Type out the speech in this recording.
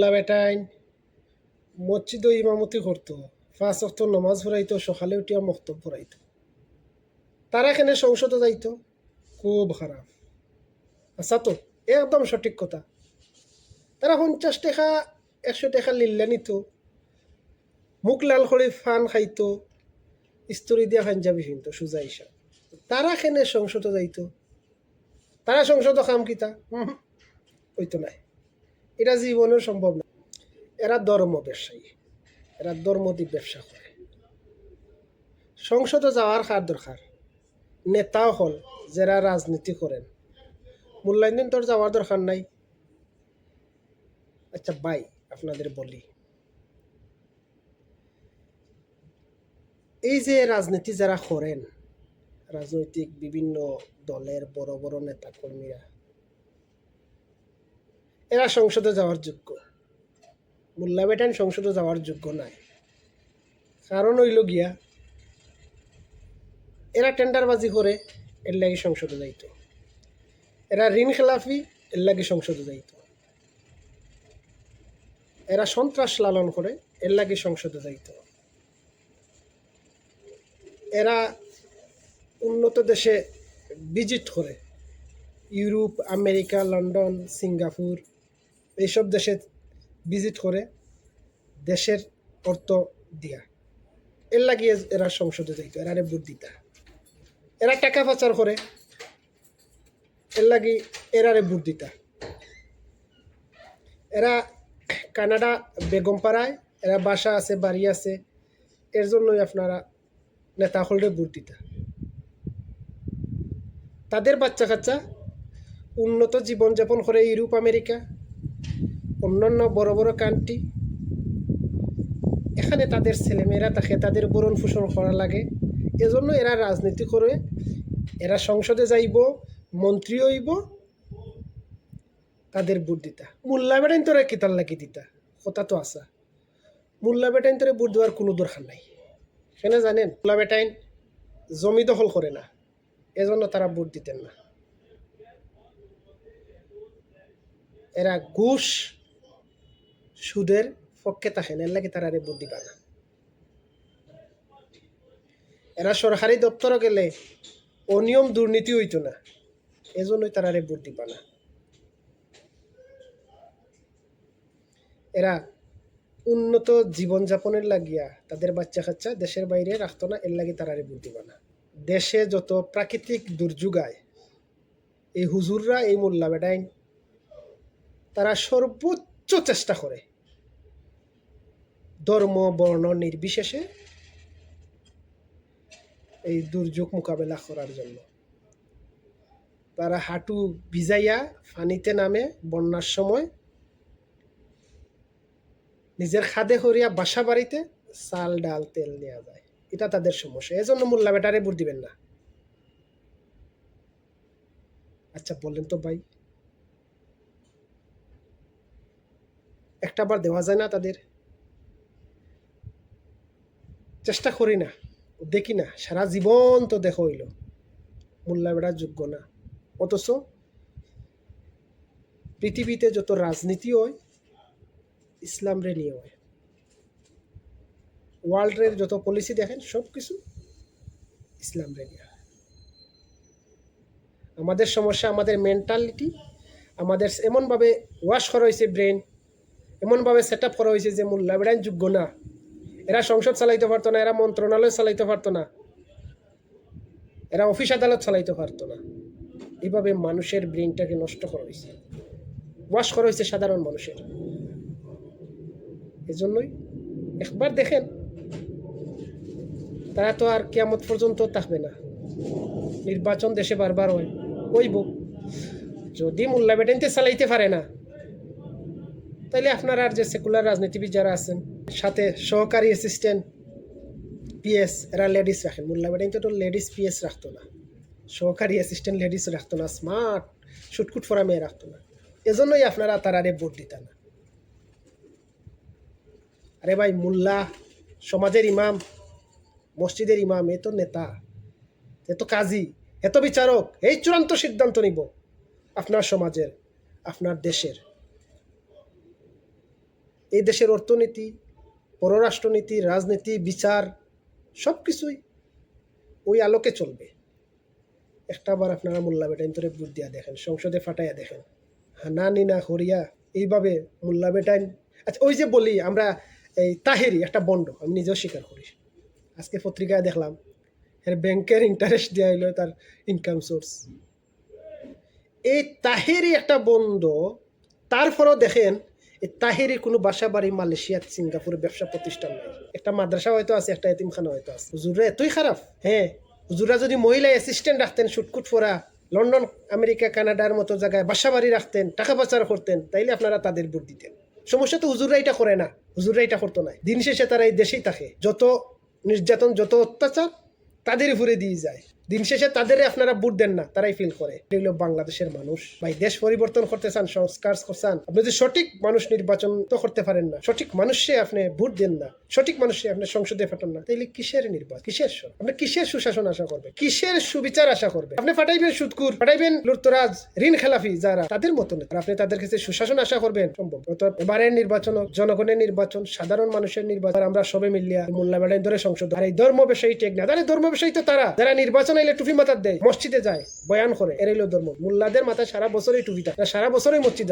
মোল্লা বেটাইন মসজিদ ইমামতি করতো, পাঁচ অক্ত নমাজ পড়াইতো, সকালে উঠিয়া মক্তব পড়াইতো। তারা এখানে সংসদে যাইতো, খুব খারাপ। আচ্ছা তো একদম সঠিক কথা। তারা পঞ্চাশ টাকা, একশো টাকা লিল্লা নিত, মুখ লাল করে ফান খাইতো ইস্তরি দিয়া পাঞ্জাবি কিনতো সুজা ইসা তারা কেনে সংসদে যাইতো। তারা সংসদ কাম কিতা? হইতো নাই। এটা জীবনের সম্ভব না। এরা ধর্ম ব্যবসায়ী। এরা ধর্ম দিয়ে ব্যবসা করে। সংসদে যাওয়ার কার দরকার। নেতাও হল, যারা রাজনীতি করেন। মূল্যায়ন তোর যাওয়ার দরকার নাই। আচ্ছা বাই আপনাদের বলি। এই যে রাজনীতি যারা করেন, রাজনৈতিক বিভিন্ন দলের বড় বড় নেতা কর্মীরা এরা সংসদে যাওয়ার যোগ্য। মোল্লা বেটান সংসদে যাওয়ার যোগ্য নাই কারণ হইল গিয়া, এরা টেন্ডারবাজি করে, এর লাগে সংসদে যাইত। এরা ঋণ খেলাফি, এর লাগে সংসদে যাইত। এরা সন্ত্রাস লালন করে, এর লাগে সংসদে যাইত। এরা উন্নত দেশে ভিজিট করে, ইউরোপ, আমেরিকা, লন্ডন, সিঙ্গাপুর এইসব দেশে ভিজিট করে দেশের অর্থ দিয়া। এর লাগিয়ে এরা সংসদে যাইতো, এরা ভোট দিতা। এরা টাকা পাচার করে, এর লাগি এরারে ভোট দিতা। এরা কানাডা বেগমপাড়ায় এরা বাসা আছে, বাড়ি আছে, এর জন্যই আপনারা নেতা হলরে ভোট দিতা। তাদের বাচ্চা কাচ্চা উন্নত জীবনযাপন করে ইউরোপ, আমেরিকা অন্যান্য বড় বড় কান্ট্রি, এখানে তাদের ছেলেমেয়েরা থাকে, তাদের বরণ পোষণ করা লাগে। এজন্য এরা রাজনীতি করে, এরা সংসদে যাইব মন্ত্রী হইব, তাদের ভোট দিতা। মোল্লা বেটাইন তোরা কিতার লাগি দিতা? কথা তো আসা মোল্লা বেটাইন তোরে ভোট দেওয়ার কোনো দরকার নাই। কেন জানেন? মোল্লা বেটাইন জমি দখল করে না। এজন্য তারা ভোট দিতেন না। এরা ঘুষ সুদের পক্ষে থাকেন এর লাগে তারা আরে বুদ্ধি দিবা না। এরা সরকারি দপ্তর গেলে অনিয়ম দুর্নীতি হইতো না, এজন্যই তারা আরে বুদ্ধি দিবা না। এরা উন্নত জীবনযাপনের লাগিয়া তাদের বাচ্চা কাচ্চা দেশের বাইরে রাখতো না, এর লাগে তারা ভোট দিবা না। দেশে যত প্রাকৃতিক দুর্যোগ আয়, এই হুজুররা, এই মোল্লা বেডাইন, তারা সর্বোচ্চ চেষ্টা করে ধর্ম, বর্ণ নির্বিশেষে এই দুর্যোগ মোকাবেলা করার জন্য। তারা হাঁটু ভিজাইয়া ফানিতে নামে, বন্যার সময় নিজের খাদে করিয়া বাসা বাড়িতে চাল, ডাল, তেল নেওয়া যায়। এটা তাদের সমস্যা। এজন্য মোল্লা বেটারে ভোট দিবেন না। আচ্ছা বললেন তো ভাই। একটা বার দেওয়া যায় না তাদের? চেষ্টা করি না, দেখি না, সারা জীবন তো দেখো হইল। মোল্লা বেড়ার যোগ্য না। অথচ পৃথিবীতে যত রাজনীতি হয় ইসলাম রে নিয়ে হয়। ওয়ার্ল্ডের যত পলিসি দেখেন সব কিছু ইসলাম রে নিয়ে। আমাদের সমস্যা, আমাদের মেন্টালিটি আমাদের এমনভাবে ওয়াশ করা হয়েছে ব্রেন এমনভাবে সেট আপ করা হয়েছে যে বেড়াইন যোগ্য না। এরা সংসদ চালাইতে পারতো না, এরা মন্ত্রণালয় চালাইতে পারতো না। এরা অফিস আদালত চালাইতে পারতো না। এভাবে মানুষের ব্রেনটাকে নষ্ট করা হয়েছে। ওয়াশ করা হয়েছে সাধারণ মানুষের। এজন্যই একবার দেখেন, তারা তো আর কেয়ামত পর্যন্ত থাকবে না। নির্বাচন দেশে বারবার হয়। হইব যদি মোল্লা বেটেনতে চালাইতে পারে না তাইলে আপনারা আর যে সেকুলার রাজনীতিবিদ যারা আছেন, সাথে সহকারী অ্যাসিস্ট্যান্ট পিএস এরা লেডিস রাখেন। মোল্লা বেটেন তো লেডিস পিএস রাখতো না। সহকারী অ্যাসিস্ট্যান্ট লেডিস রাখতো না স্মার্ট শুটকুট ফরা মেয়ে রাখতো না। এজন্যই আপনারা তার আরে ভোট দিতেন না। আরে ভাই, মোল্লা, সমাজের ইমাম, মসজিদের ইমাম, এ তো নেতা, এ তো কাজী এত বিচারক, এই চূড়ান্ত সিদ্ধান্ত নিব। আপনার সমাজের, আপনার দেশের। এই দেশের অর্থনীতি, পররাষ্ট্রনীতি, রাজনীতি, বিচার, সব কিছুই ওই আলোকে চলবে। একটা বার আপনারা মোল্লা বেটাইন তোরে বুট দিয়া দেখেন, সংসদে ফাটাইয়া দেখেন। হানা নিনা হরিয়া এইভাবে মোল্লা বেটাইন। আচ্ছা ওই যে বলি, আমরা এই তাহেরি, একটা বন্ড, আমি নিজেও স্বীকার করি। আজকে পত্রিকায় দেখলাম, এর ব্যাংকের ইন্টারেস্ট দেওয়া হইল তার ইনকাম সোর্স এই তাহেরি একটা বন্ধ তারপরও দেখেন তাহেরি কোনো বাসা বাড়ি মালয়েশিয়া সিঙ্গাপুরে ব্যবসা প্রতিষ্ঠান নাই। একটা মাদ্রাসা হয়তো আছে, একটা এতিমখানা হয়তো আছে। হুজুরে এতই খারাপ? হ্যাঁ হুজুরা যদি মহিলা অ্যাসিস্ট্যান্ট রাখতেন, শুটকুট ফোরা লন্ডন, আমেরিকা, কানাডার মতো জায়গায় বাসা বাড়ি রাখতেন, টাকা পাচার করতেন, তাইলে আপনারা তাদের ভোট দিতেন। সমস্যা তো হুজুররা এটা করে না, হুজুররা এটা করতো না। দিন শেষে তারা এই দেশেই থাকে। যত নির্যাতন, যত অত্যাচার, তাদের উপরে দিয়ে যায়। দিন শেষে তাদের আপনারা ভোট দেন না, তারাই ফিল করে। এগুলো বাংলাদেশের মানুষ। ভাই, দেশ পরিবর্তন করতে চান, সংস্কার করছেন, আপনি যদি সঠিক মানুষ নির্বাচন তো করতে পারেন না। সঠিক মানুষে আপনি ভোট দেন না, সঠিক মানুষে আপনি সংসদে ফাটান না, তাইলে কিসের নির্বাচন? কিসের সর? আপনি কিসের সুশাসন আশা করবে কিসের সুবিচার আশা করবে আপনি ফাটাইবেন সুদকুর ফাটাইবেন লুটতরাজ, ঋণ খেলাফি যারা, তাদের মতন আর আপনি তাদের কাছে সুশাসন আশা করবেন, সম্ভব। এবারের নির্বাচন জনগণের নির্বাচন, সাধারণ মানুষের নির্বাচন আমরা সবে মিলিয়া বেড়াই ধরে সংসদ, আর এই ধর্ম বিষয়ী টেক না। তাহলে ধর্ম বিষয়ী তো তারা, যারা নির্বাচন আইলে টুপি মাথার দেয়, মসজিদে যায়, বয়ান করে এর ধর্ম। মোল্লাদের মাথায় সারা বছরই টুপি থাকে সারা বছরই মসজিদ